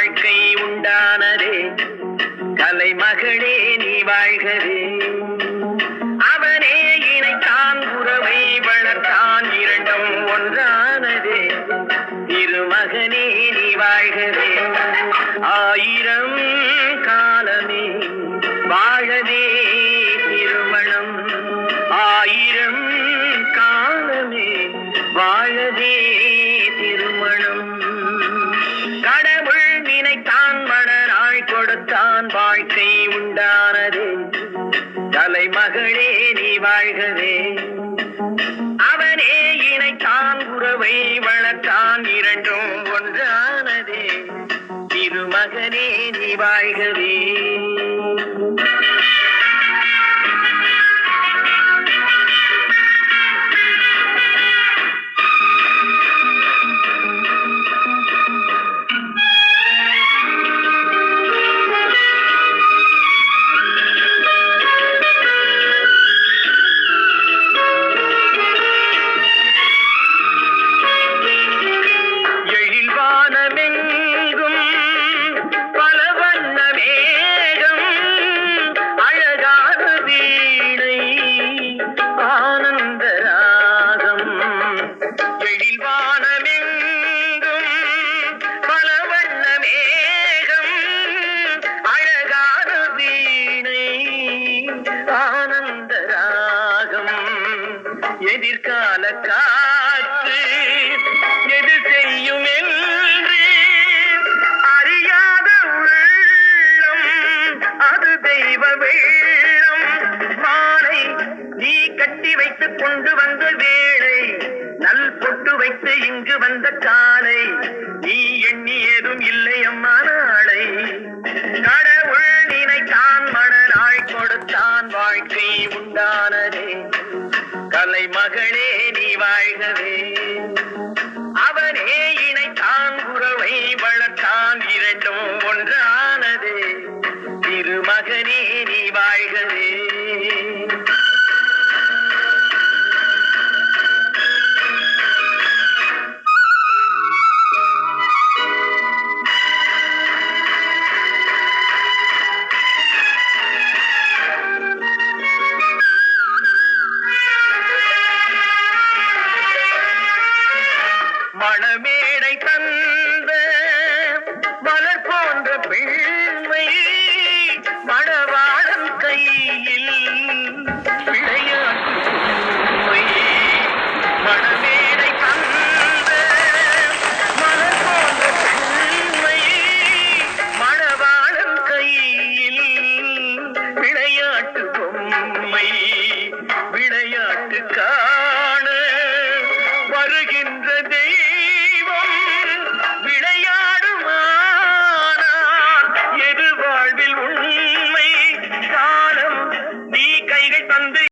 வாழ்க்கை உண்டானதே. கலைமகளே நீ வாழ்கவே. அவனே இணைத்தான் உறவை வளர்த்தான் இரண்டும் ஒன்றானதே. திருமகனே நீ வாழ்கவே. ஆயிரம் காலமே வாழவே திருமணம். ஆயிரம் காலமே வாழவே திருமணம். வாழ்க்கை உண்டானது. தலைமகளே நீ வாழ்கவே அவனே இணைத்தான் உறவை வளர்த்தான் இரண்டும் ஒன்றானதே. திருமகனே நீ வாழ்கவே எதிர்கால காற்று எது செய்யும் என்று அறியாத உள்ளம் அது தெய்வ வெள்ளம் மாலை நீ கட்டி வைத்துக் கொண்டு வந்த வேளை நல் பொட்டு வைத்து இங்கு வந்த காலை நீ எண்ணி ஏதும் இல்லை அம்மா நாளை. கடவுள் நினைத்தான் மணநாள் கொடுத்தான் வாழ்க்கை உண்டான மகளே நீ வாழ்கவே Yeah.